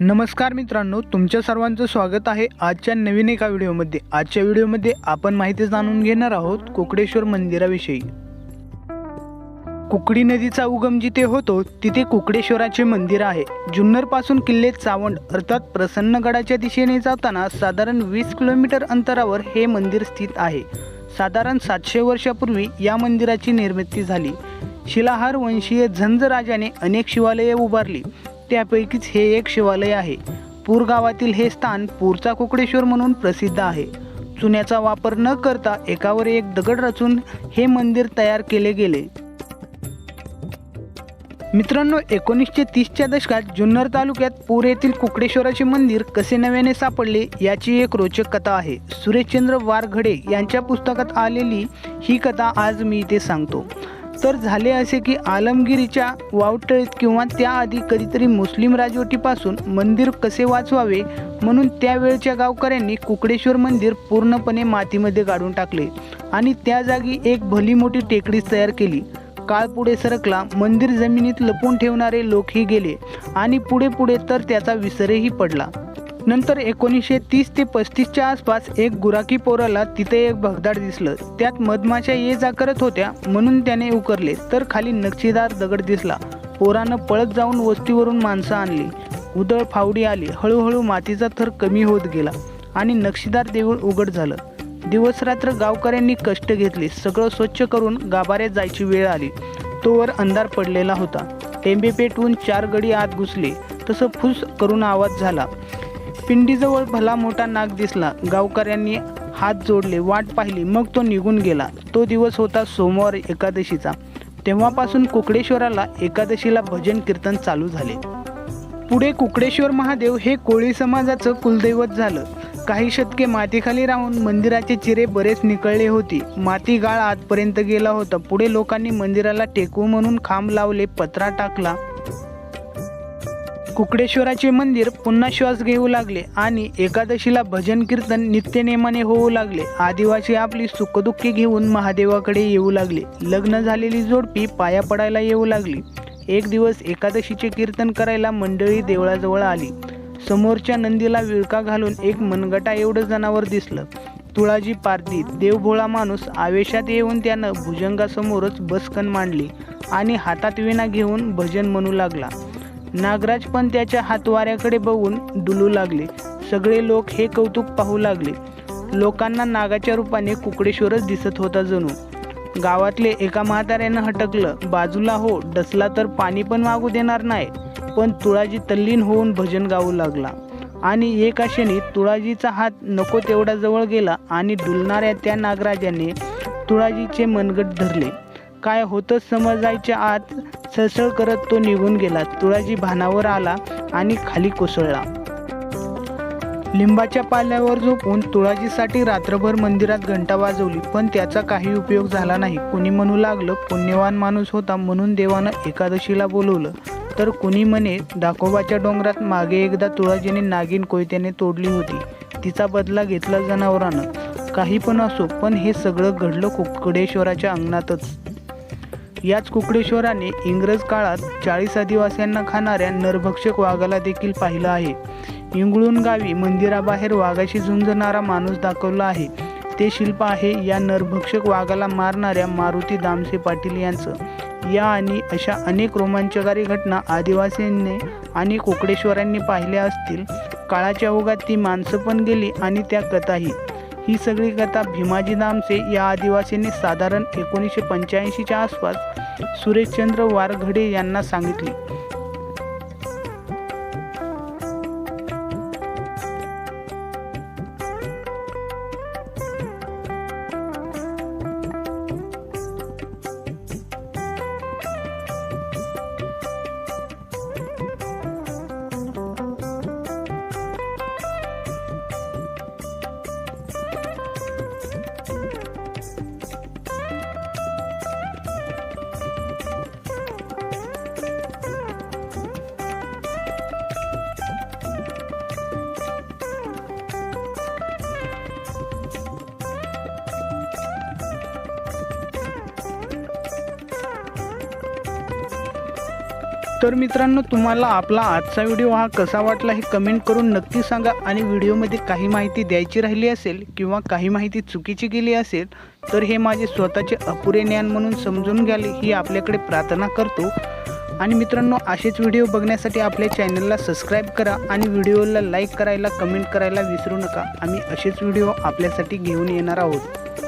नमस्कार मित्रांनो तुमच्या सर्वांचं स्वागत आहे आजच्या नवीन एका व्हिडिओमध्ये. आजच्या व्हिडिओमध्ये आपण माहिती जाणून घेणार आहोत कुकडेश्वर मंदिराविषयी. कुकडी नदीचा उगम जिथे होतो तिथे कुकडेश्वराचे मंदिर आहे. जुन्नरपासून किल्ले चावंड अर्थात प्रसन्नगडाच्या दिशेने जाताना साधारण वीस किलोमीटर अंतरावर हे मंदिर स्थित आहे. साधारण सातशे वर्षापूर्वी या मंदिराची निर्मिती झाली. शिलाहार वंशीय झंज राजाने अनेक शिवालये उभारली. त्यापैकीच हे एक शिवालय आहे. पूर गावातील हे स्थान पूरचा कुकडेश्वर म्हणून प्रसिद्ध आहे. चुन्याचा वापर न करता एकावर एक दगड रचून हे मंदिर तयार केले गेले. मित्रांनो एकोणीसशे तीसच्या दशकात जुन्नर तालुक्यात पूर येथील कुकडेश्वराचे मंदिर कसे नव्याने सापडले याची एक रोचक कथा आहे. सुरेशचंद्र वारघडे यांच्या पुस्तकात आलेली ही कथा आज मी इथे सांगतो. तर झाले असे की आलमगिरीच्या वावटळीत किंवा त्याआधी कधीतरी मुस्लिम राजवटीपासून मंदिर कसे वाचवावे म्हणून त्यावेळच्या गावकऱ्यांनी कुकडेश्वर मंदिर पूर्णपणे मातीमध्ये काढून टाकले आणि त्या जागी एक भली मोठी टेकडीच तयार केली. काळ पुढे सरकला मंदिर जमिनीत लपून ठेवणारे लोकही गेले आणि पुढे पुढे तर त्याचा विसरही पडला. नंतर एकोणीसशे तीस ते पस्तीसच्या आसपास एक गुराकी पोराला तिथे एक भगदाड दिसलं. त्यात मधमाशा ये जा करत होत्या म्हणून त्याने उकरले. तर खाली नक्षीदार दगड दिसला. पोरानं पळत जाऊन वस्तीवरून माणसं आणली. उदळ फावडी आली. हळूहळू मातीचा थर कमी होत गेला आणि नक्षीदार देऊळ उघड झालं. दिवसरात्र गावकऱ्यांनी कष्ट घेतले. सगळं स्वच्छ करून गाभाऱ्यात जायची वेळ आली. तोवर अंधार पडलेला होता. टेंबे पेटवून चार गडी आत घुसले. तसं फुस करून आवाज झाला. पिंडीजवळ भला मोठा नाग दिसला. गावकऱ्यांनी हात जोडले वाट पाहिली. मग तो निघून गेला. तो दिवस होता सोमवार एकादशीचा. तेव्हापासून कुकडेश्वराला एकादशीला भजन कीर्तन चालू झाले. पुढे कुकडेश्वर महादेव हे कोळी समाजाचं कुलदैवत झालं. काही शतके मातीखाली राहून मंदिराचे चिरे बरेच निकळले होते. माती गाळ आतपर्यंत गेला होता. पुढे लोकांनी मंदिराला टेकू म्हणून खांब लावले पत्रा टाकला. कुकडेश्वराचे मंदिर पुन्हा श्वास घेऊ लागले आणि एकादशीला भजन कीर्तन नित्यनेमाने होऊ लागले. आदिवासी आपली सुखदुःखी घेऊन महादेवाकडे येऊ लागले. लग्न झालेली जोडपी पाया पडायला येऊ लागली. एक दिवस एकादशीचे कीर्तन करायला मंडळी देवळाजवळ आली. समोरच्या नंदीला विळका घालून एक मनगटा एवढं जनावर दिसलं. तुळाजी पारती देवभोळा माणूस आवेशात येऊन त्यानं भुजंगासमोरच बसकन मांडली आणि हातात विणा घेऊन भजन म्हणू लागला. नागराज पण त्याच्या हातवाऱ्याकडे बघून डुलू लागले. सगळे लोक हे कौतुक पाहू लागले. लोकांना नागाच्या रूपाने कुकडेश्वरच दिसत होता जणू. गावातले एका म्हाताऱ्यानं हटकलं बाजूला हो डसला तर पाणी पण मागू देणार नाही. पण तुळाजी तल्लीन होऊन भजन गाऊ लागला. आणि एका क्षणी तुळाजीचा हात नको तेवढा जवळ गेला आणि डुलणाऱ्या त्या नागराजाने तुळाजीचे मनगट धरले. काय होतं समजायच्या आत सळसळ करत तो निघून गेला. तुळाजी भानावर आला आणि खाली कोसळला. लिंबाच्या पाल्यावर झोपून तुळाजीसाठी रात्रभर मंदिरात घंटा वाजवली पण त्याचा काही उपयोग झाला नाही. कुणी म्हणू लागलं पुण्यवान माणूस होता म्हणून देवानं एकादशीला बोलवलं. तर कुणी म्हणे दाखोबाच्या डोंगरात मागे एकदा तुळाजीने नागिन कोयत्याने तोडली होती. तिचा बदला घेतला जनावरानं. काही पण असो पण हे सगळं घडलं कुकडेश्वराच्या अंगणातच. याच कुकडेश्वराने इंग्रज काळात चाळीस आदिवासींना खाणाऱ्या नरभक्षक वाघाला देखील पाहिलं आहे. इंगळून गावी मंदिराबाहेर वाघाशी झुंजणारा माणूस दाखवला आहे. ते शिल्प आहे या नरभक्षक वाघाला मारणाऱ्या मारुती दामसे पाटील यांचं. या आणि अशा अनेक रोमांचकारी घटना आदिवासींनी आणि कोकडेश्वरांनी पाहिल्या असतील काळाच्या ओघात ती माणसं पण गेली आणि त्या कथाही. ही सगळी कथा भीमाजी दामसे या आदिवासींनी साधारण एकोणीसशे पंच्याऐंशीच्या आसपास सुरेशचंद्र वारघडे यांना सांगितली. तर मित्रांनो तुम्हाला आपला आजचा व्हिडिओ हा कसा वाटला हे कमेंट करून नक्की सांगा आणि व्हिडिओमध्ये काही माहिती द्यायची राहिली असेल किंवा काही माहिती चुकीची गेली असेल तर हे माझे स्वतःचे अपुरे ज्ञान म्हणून समजून घ्याले ही आपल्याकडे प्रार्थना करतो. आणि मित्रांनो असेच व्हिडिओ बघण्यासाठी आपल्या चॅनलला सबस्क्राईब करा आणि व्हिडिओला लाईक करायला कमेंट करायला विसरू नका. आम्ही असेच व्हिडिओ आपल्यासाठी घेऊन येणार आहोत.